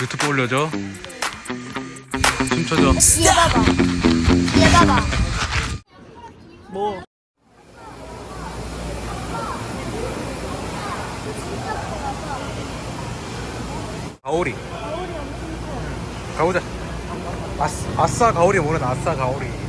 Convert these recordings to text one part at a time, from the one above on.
유튜브 올려줘. 춤춰줘. 얘 봐봐. 얘 봐봐. 뭐? 가오리. 가보자. 아싸, 아싸 가오리 모르는 아싸 가오리.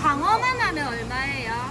강어만 하면 얼마예요?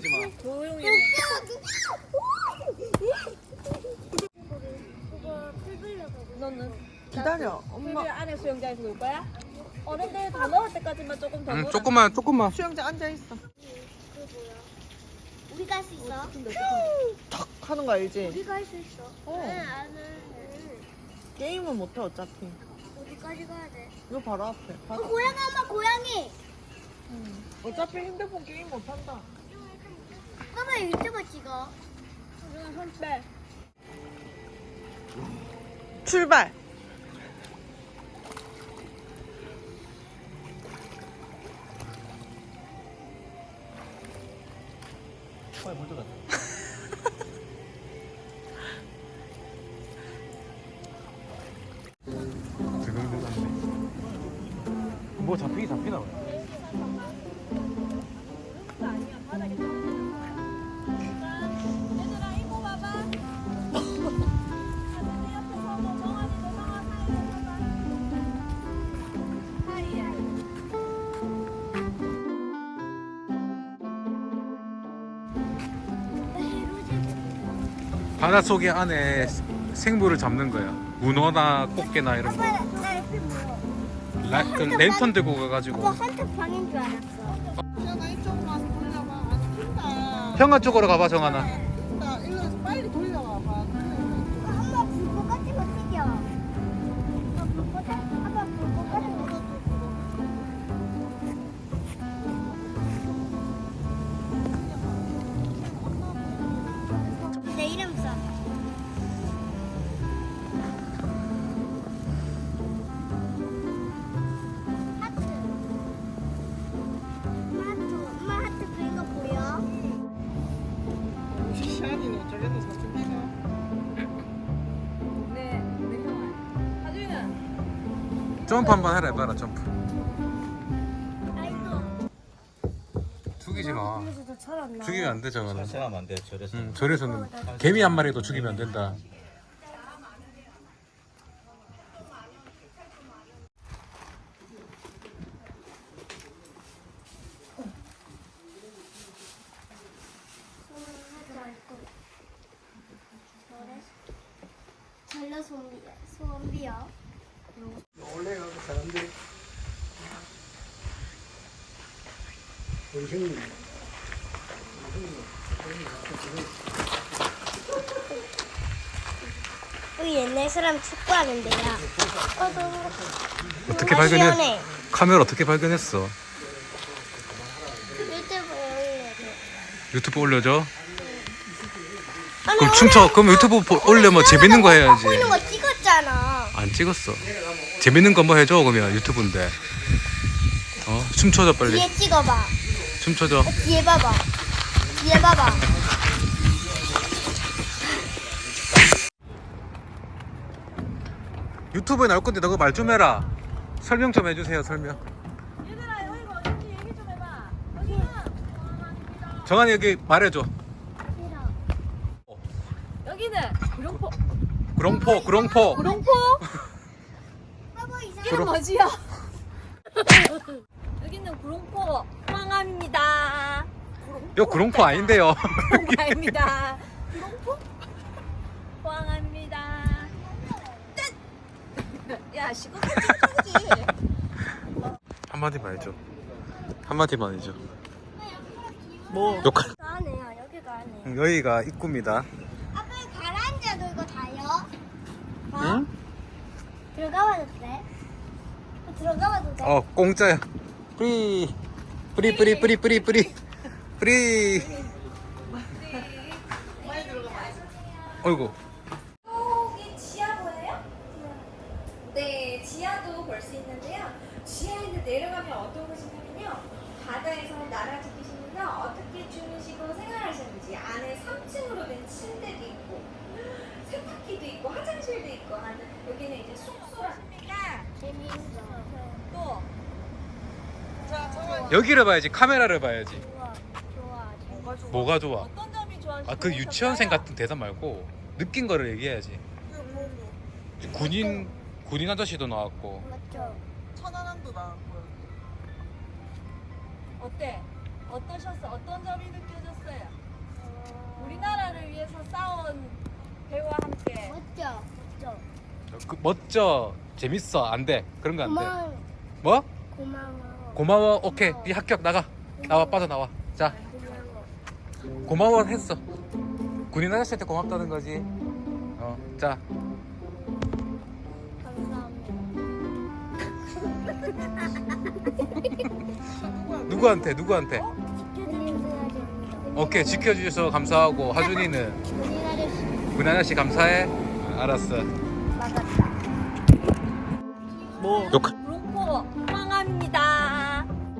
지르지 마. 너는 기다려. 엄마 풀 안에 수영장에서 놀 거야? 어른들 다 넣을 때까지만 조금 더 응, 놀아. 조금만, 조금만. 수영장 앉아 있어. 우리가 할 수 있어. 탁 하는 거 알지? 우리가 할 수 있어. 어. 응, 안 해. 게임은 못해 어차피. 어디까지 가야 돼? 이거 바로 앞에. 어, 바로. 고양이 엄마 고양이. 어차피 핸드폰 게임 못 한다. 엄마 유튜브 찍어. 그냥 손 빼. 출발. 드글드글한데. 뭐 잡히기 잡히나 봐. 얘들아 바닷속에 안에 생물을 잡는 거야. 문어나 꽃게나 이런 거. 아빠 나? 라, 그 랜턴 들고 가가지고. 아빠 방인 줄 알았어. 안 핀다. 형아 쪽으로 가봐, 정하나. 점프 한번 해라 해봐라 점프. 죽이지 마. 죽이면 안돼 저거는 생각하면 안 돼, 저래서. 응, 절에서는 개미 한 마리도 죽이면 안 된다 전라 소원비 소원비요. 원래 그 사람들이 우리 형님 우리 옛날 사람 축구하는데요. 어 너무 어떻게 아, 발견해. 카메라 어떻게 발견했어 유튜브에 유튜브 올려줘. 그럼 춤춰 그럼 유튜브 보- 올려면 재밌는 거 해야지 하고 있는 거 찍었잖아. 안 찍었어 재밌는 거뭐 해줘 그러면 유튜브인데 어 춤춰줘 빨리 뒤에 찍어봐. 춤춰줘 뒤에 봐봐. 뒤에 봐봐. 유튜브에 나올 건데 너가 말 좀 해라 설명 좀 해주세요 설명 얘들아 여기가 어딘지 얘기 좀 해봐. 여기는 정한이 여기 말해줘 여기는 구룡포. 구롱포 구롱포 구룡포? 이름 뭐지요? 여기는 구룡포 황암입니다. 요 구롱포 아닌데요. 구룡포? 황암입니다. 끝! 야 시끄럽지 지 한마디만 해줘 한마디만 해줘 뭐? 욕할 가네요. 여기가 가네. 여기가 입구입니다 아빠 가라앉아도 이거 다요? 어? 응? 들어가봐도 돼? 들어가봐도 돼? 어 공짜야 프 리 프리 프리 프리 프리 프리 프리 어이구 여기 지하보예요? 네, 지하도 볼 수 있는데요. 지하에는 내려가면 어떤 곳이냐면요. 바다에서 나라 지키시면서 어떻게 주무시고 생활하셨는지 안에 3층으로 된 침대도 있고 세탁기도 있고 화장실도 있고 하는 여기는 이제 숙소라 니까 재미있어. 또 여기를 봐야지 카메라를 봐야지 좋아. 좋아. 뭐가 좋아? 뭐가 좋아 어떤 점이 좋아하시고 아그 유치원생 같은 대사 말고 느낀 거를 얘기해야지. 군인 군인 아저씨도 나왔고 맞죠? 천안함도 나왔고요. 어때? 어떠셨어? 어떤 점이 느껴졌어요? 우리나라를 위해서 싸운 배우와 함께 멋져. 멋져. 그 멋져 재밌어 안돼 그런 거 안돼 고마워. 뭐 고마워. 고마워. 오케이. 네 합격 나가. 나와 빠져나와. 자. 고마워. 했어. 군인 아저씨한테 고맙다는 거지. 어자. 감사합니다. 누구한테 누구한테? 됩니다. 오케이. 지켜주셔서 감사하고. 하준이는? 군인 아저씨. 감사해. 아, 알았어. 맞았다. 뭐? 욕